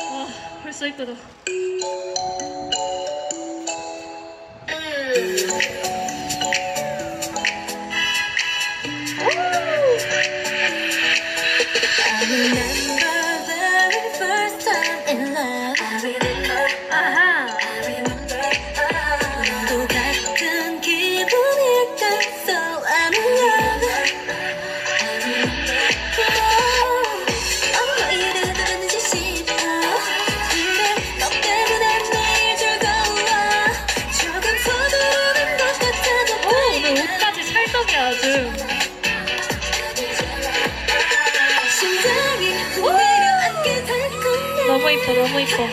아, 벌써 이쁘다. 어느 날 너무 이뻐 너무 이뻐.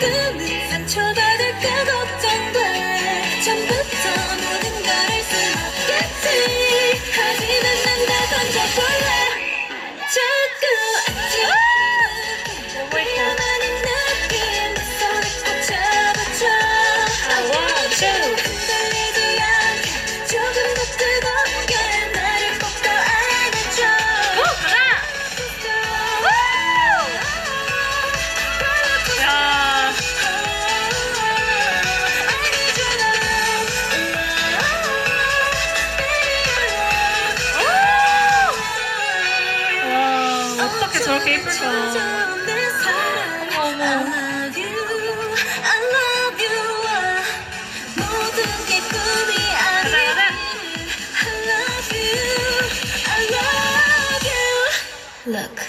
저렇게 예쁠까? 어머. Look.